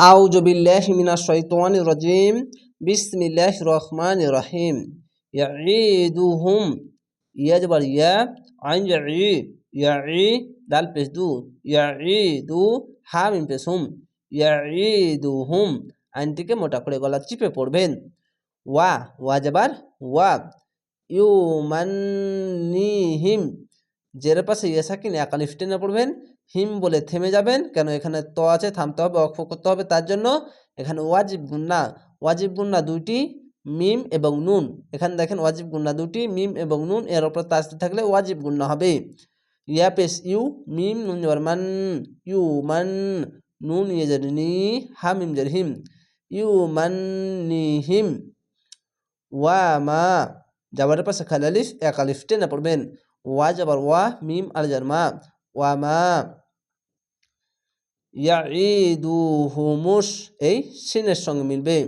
আউযু বিল্লাহি মিনাশ শাইতানির রাজিম। বিসমিল্লাহির রহমানির রহিম। ইয়াঈদুহুম। ইয়া জবর ইয়া আইন ইয়াঈ ইয়াঈ দাল পেশ দু ইয়াঈদু হা মিম পেশ হুম ইয়াঈদুহুম আইনটিকে মোটা করে গলা চিপে পড়বেন। ওয়া ওয়া যাবার ওয়া ইউমান্নিহিম। জের পাশে ইয়ে সাকিন একালিফ টেনে পড়বেন। হিম বলে থেমে যাবেন। কেন? এখানে ত আছে, থামতে হবে, অক্ষ করতে হবে। তার জন্য এখানে ওয়াজিব গুন্না ওয়াজিব গুন্না দুইটি, মিম এবং নুন। এখানে দেখেন ওয়াজিব গুন্না দুটি মিম এবং নুন। এর ওপর তাসতে থাকলে ওয়াজিব গুন্না হবে। ইয়া পেস ইউ, মিম নুন যাবার মান, ইউ মান নুন ইয়ে জার নি, হা মিম জার হিম। ইউ মান নি হিম। ওয়া মা, যাবারের পাশে খালালিফ এক আলিফ টেনে পড়বেন। ওয়া যাবার ওয়া, মিম আর যার মা। ওয়া মা ইয়াঈদুহুমুস এই সিনের সঙ্গে মিলবে।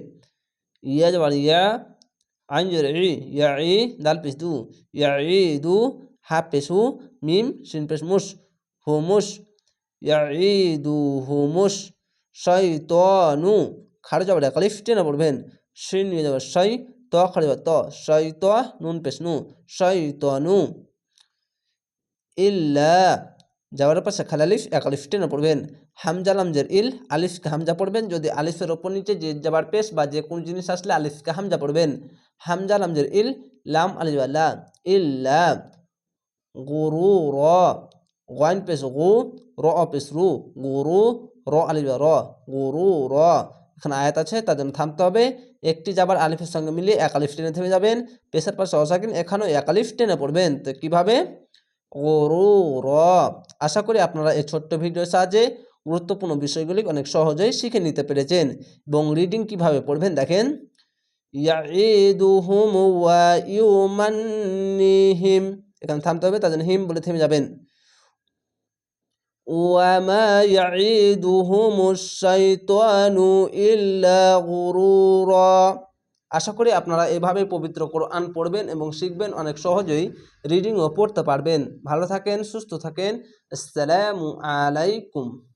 ইয়া যাবার ইয়া আইন জের ই ইয়া ই দাল পেশ দু ইয়া ই দু হা পেশু মিম সিন পেশ মুস হুমুস ইয়া ই দু হুমুস শৈতনু খাড়ে যাবার একালিফ টেনে পড়বেন। সিন নিয়ে যাবার শৈ, ত খাড়ে যাবার ত শৈত নুন, পেশ নু, শৈতনু। ইল্লা যাওয়ার পাশে খালালিফ এক আলিফ টেনে পড়বেন। হামজা লামজের ইল আলিফকে হামজা পড়বেন। যদি আলিফের ওপর নিচে যে যাবার পেশ বা যে কোনো জিনিস আসলে আলিফকে হামজা পড়বেন। হামজা লামজের ইল, লাম আলিফ লা ইল্লা গুরু র ওয়াইন পেশ গু, র পেশ রু, গুরু র আলিফ র, গুরু র। এখানে আয়াত আছে, তার জন্য থামতে হবে। একটি যাবার আলিফের সঙ্গে মিলিয়ে এক আলিফ টেনে থেমে যাবেন। পেশার পাশে অসাকিন এখানেও এক আলিফ টেনে পড়বেন। তো কীভাবে? আশা করি আপনারা এই ছোট্ট ভিডিওর সাহায্যে গুরুত্বপূর্ণ বিষয়গুলি অনেক সহজেই শিখে নিতে পেরেছেন এবং রিডিং কীভাবে পড়বেন দেখেন। এখানে থামতে হবে, তার জন্য হিম বলে থেমে যাবেন। ওয়ামা ইয়াঈদুহুমুশ শাইতানু ইল্লা গুরুরা। আশা করি আপনারা এভাবে পবিত্র কোরআন পড়বেন এবং শিখবেন, অনেক সহজেই রিডিংও পড়তে পারবেন। ভালো থাকেন, সুস্থ থাকেন। আসসালামু আলাইকুম।